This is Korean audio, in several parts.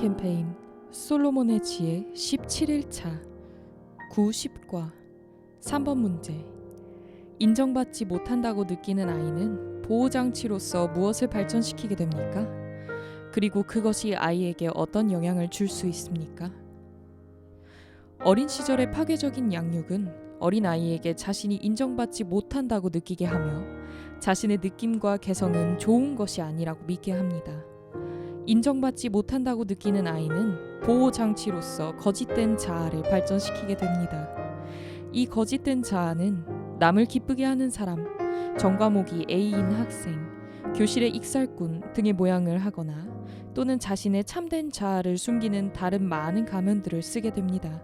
캠페인 솔로몬의 지혜 17일차 9, 10과 3번 문제 인정받지 못한다고 느끼는 아이는 보호장치로서 무엇을 발전시키게 됩니까? 그리고 그것이 아이에게 어떤 영향을 줄 수 있습니까? 어린 시절의 파괴적인 양육은 어린 아이에게 자신이 인정받지 못한다고 느끼게 하며 자신의 느낌과 개성은 좋은 것이 아니라고 믿게 합니다. 인정받지 못한다고 느끼는 아이는 보호 장치로서 거짓된 자아를 발전시키게 됩니다. 이 거짓된 자아는 남을 기쁘게 하는 사람, 전과목이 A인 학생, 교실의 익살꾼 등의 모양을 하거나 또는 자신의 참된 자아를 숨기는 다른 많은 가면들을 쓰게 됩니다.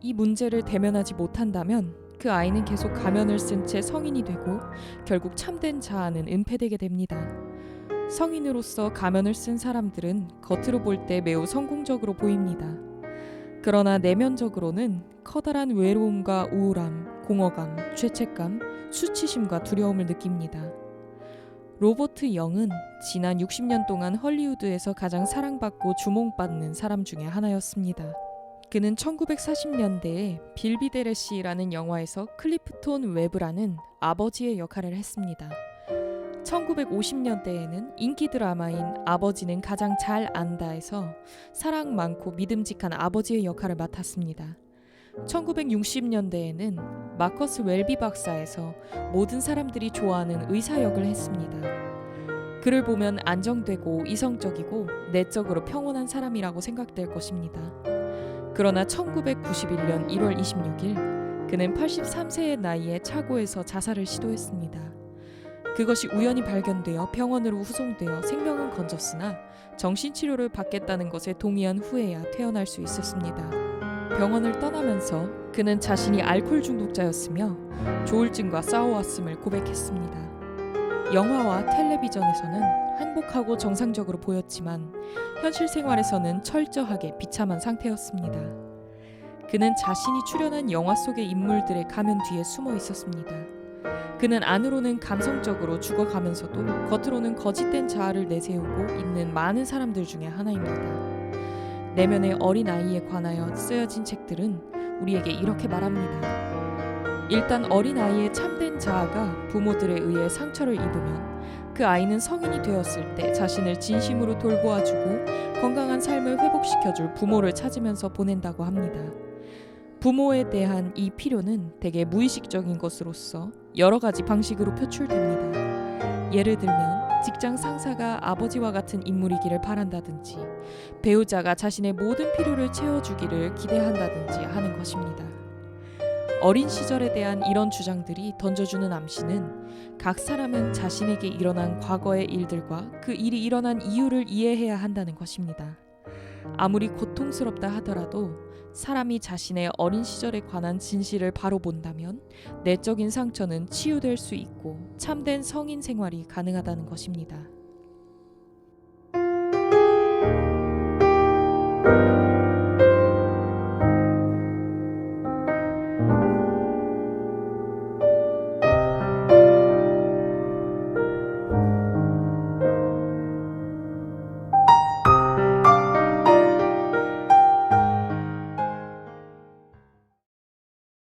이 문제를 대면하지 못한다면 그 아이는 계속 가면을 쓴 채 성인이 되고 결국 참된 자아는 은폐되게 됩니다. 성인으로서 가면을 쓴 사람들은 겉으로 볼 때 매우 성공적으로 보입니다. 그러나 내면적으로는 커다란 외로움과 우울함, 공허감, 죄책감, 수치심과 두려움을 느낍니다. 로버트 영은 지난 60년 동안 헐리우드에서 가장 사랑받고 주목받는 사람 중에 하나였습니다. 그는 1940년대에 빌비데레시라는 영화에서 클리프톤 웨브라는 아버지의 역할을 했습니다. 1950년대에는 인기 드라마인 아버지는 가장 잘 안다에서 사랑 많고 믿음직한 아버지의 역할을 맡았습니다. 1960년대에는 마커스 웰비 박사에서 모든 사람들이 좋아하는 의사 역을 했습니다. 그를 보면 안정되고 이성적이고 내적으로 평온한 사람이라고 생각될 것입니다. 그러나 1991년 1월 26일 그는 83세의 나이에 차고에서 자살을 시도했습니다. 그것이 우연히 발견되어 병원으로 후송되어 생명은 건졌으나 정신치료를 받겠다는 것에 동의한 후에야 퇴원할 수 있었습니다. 병원을 떠나면서 그는 자신이 알코올 중독자였으며 조울증과 싸워왔음을 고백했습니다. 영화와 텔레비전에서는 행복하고 정상적으로 보였지만 현실 생활에서는 철저하게 비참한 상태였습니다. 그는 자신이 출연한 영화 속의 인물들의 가면 뒤에 숨어 있었습니다. 그는 안으로는 감성적으로 죽어가면서도 겉으로는 거짓된 자아를 내세우고 있는 많은 사람들 중에 하나입니다. 내면의 어린 아이에 관하여 쓰여진 책들은 우리에게 이렇게 말합니다. 일단 어린 아이의 참된 자아가 부모들에 의해 상처를 입으면 그 아이는 성인이 되었을 때 자신을 진심으로 돌보아주고 건강한 삶을 회복시켜줄 부모를 찾으면서 보낸다고 합니다. 부모에 대한 이 필요는 대개 무의식적인 것으로서 여러 가지 방식으로 표출됩니다. 예를 들면 직장 상사가 아버지와 같은 인물이기를 바란다든지 배우자가 자신의 모든 필요를 채워주기를 기대한다든지 하는 것입니다. 어린 시절에 대한 이런 주장들이 던져주는 암시는 각 사람은 자신에게 일어난 과거의 일들과 그 일이 일어난 이유를 이해해야 한다는 것입니다. 아무리 고통스럽다 하더라도 사람이 자신의 어린 시절에 관한 진실을 바로 본다면 내적인 상처는 치유될 수 있고 참된 성인 생활이 가능하다는 것입니다.